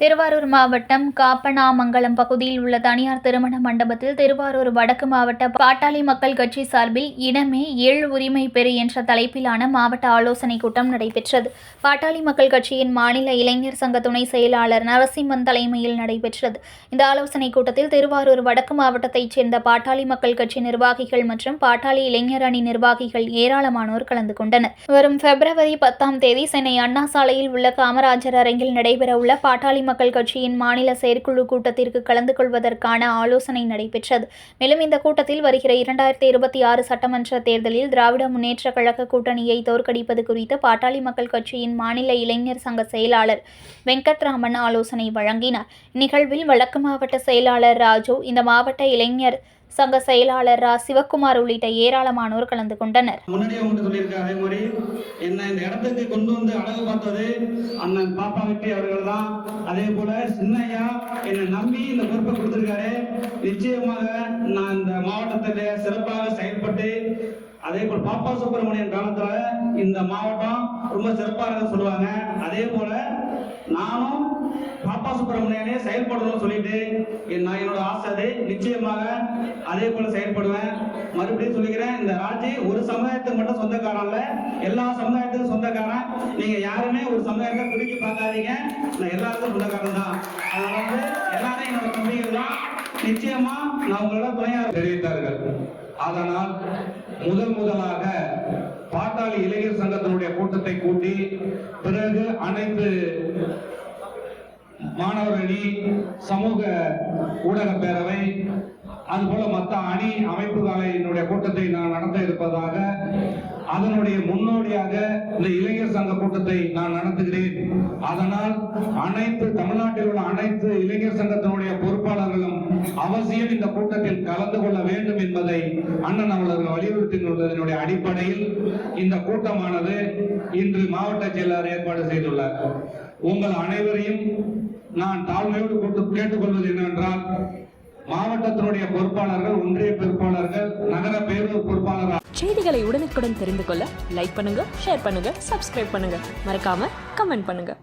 திருவாரூர் மாவட்டம் காப்பனாமங்கலம் பகுதியில் உள்ள தனியார் திருமண மண்டபத்தில் திருவாரூர் வடக்கு மாவட்ட பாட்டாளி மக்கள் கட்சி சார்பில் இனமே ஏழு உரிமை பெறு என்ற தலைப்பிலான மாவட்ட ஆலோசனைக் கூட்டம் நடைபெற்றது. பாட்டாளி மக்கள் கட்சியின் மாநில இளைஞர் சங்க துணை செயலாளர் நரசிம்மன் தலைமையில் நடைபெற்றது. இந்த ஆலோசனைக் கூட்டத்தில் திருவாரூர் வடக்கு மாவட்டத்தைச் சேர்ந்த பாட்டாளி மக்கள் கட்சி நிர்வாகிகள் மற்றும் பாட்டாளி இளைஞர் அணி நிர்வாகிகள் ஏராளமானோர் கலந்து கொண்டனர். வரும் பிப்ரவரி பத்தாம் தேதி சென்னை அண்ணா சாலையில் உள்ள காமராஜர் அரங்கில் நடைபெறவுள்ள பாட்டாளி மக்கள் கட்சியின் மாநில செயற்குழு கூட்டத்திற்கு கலந்து கொள்வதற்கான ஆலோசனை நடைபெற்றது. மேலும் இந்த கூட்டத்தில் வருகிற இரண்டாயிரத்தி இருபத்தி ஆறு சட்டமன்ற தேர்தலில் திராவிட முன்னேற்ற கழக கூட்டணியை தோற்கடிப்பது குறித்து பாட்டாளி மக்கள் கட்சியின் மாநில இளைஞர் சங்க செயலாளர் வெங்கட்ராமன் ஆலோசனை வழங்கினார். நிகழ்வில் வடக்கு மாவட்ட செயலாளர் ராஜு இந்த மாவட்ட இளைஞர் சங்க செயலாளர் ரா. சிவக்குமார் உள்ளிட்ட ஏராளமானோர் கலந்து கொண்டனர். முன்னாடியே உங்கள்கிட்ட சொல்லியிருக்கேன் அதே மாதிரி என்ன இந்த இடத்துக்கு கொண்டு வந்து அழகு பார்த்தது அண்ணன் பாப்பா வெட்டி அவர்கள் தான். அதே போல சின்னையா என்னை நம்பி இந்த பொறுப்பை கொடுத்திருக்காரு. நிச்சயமாக நான் இந்த மாவட்டத்தில் சிறப்பாக செயல்பட்டு அதே போல பாப்பா சுப்பிரமணியன் காலத்துல இந்த மாவட்டம் ரொம்ப சிறப்பாக சொல்லுவாங்க. அதே போல பாலசுப்ரமணியனே செயல்படணும்னு சொல்லிட்டு நான் என்னோட ஆசை அது. நிச்சயமாக அதே போல செயல்படுவேன். மறுபடியும் சொல்லிக்கிறேன் இந்த ராஜி ஒரு சமுதாயத்துக்கு மட்டும் சொந்தக்காரன் இல்ல எல்லா சமுதாயத்துக்கும் சொந்தக்காரன். நீங்க யாருமே ஒரு சமுதாயத்தை குறுக்கி பார்க்காதீங்க. நான் எல்லாருக்கும் சொந்தக்காரன் தான். அதனால வந்து எல்லாரும் என்னோட தம்பிகள் தான். நிச்சயமா நான் உங்களோட துணையா தெரிவித்தார்கள். அதனால் முதல் முதலாக பாட்டாளி இளைஞர் சங்கத்தினுடைய கூட்டத்தை கூட்டி பிறகு அனைத்து மாணவர் அணி சமூக ஊடக பேரவை அதுபோல மற்ற அணி அமைப்புகளினுடைய கூட்டத்தை நான் நடத்த இருப்பதாக அதனுடைய முன்னோடியாக இந்த இளைஞர் சங்க கூட்டத்தை நான் நடத்துகிறேன். அதனால் அனைத்து தமிழ்நாட்டில் உள்ள அனைத்து இளைஞர் சங்கத்தினுடைய பொறுப்பாளர்களும் அவசியம் இந்த கூட்டத்தில் கலந்து கொள்ள வேண்டும் என்பதை அண்ணன் அவர்கள் வலியுறுத்தியுள்ளதனுடைய அடிப்படையில் இந்த கூட்டமானது இன்று மாவட்ட செயலாளர் ஏற்பாடு செய்துள்ளார். உங்கள் அனைவரையும் நான் தாழ்மையோடு கூட்டு கேட்டுக்கொள்வது என்னவென்றால் மாவட்டத்தினுடைய பொறுப்பாளர்கள் ஒன்றிய பொறுப்பாளர்கள் நகர பேரூர் பொறுப்பாளர்கள் செய்திகளை உடனுக்குடன் தெரிந்து கொள்ள லைக் பண்ணுங்க ஷேர் பண்ணுங்க சப்ஸ்கிரைப் பண்ணுங்க. மறக்காம கமெண்ட் பண்ணுங்க.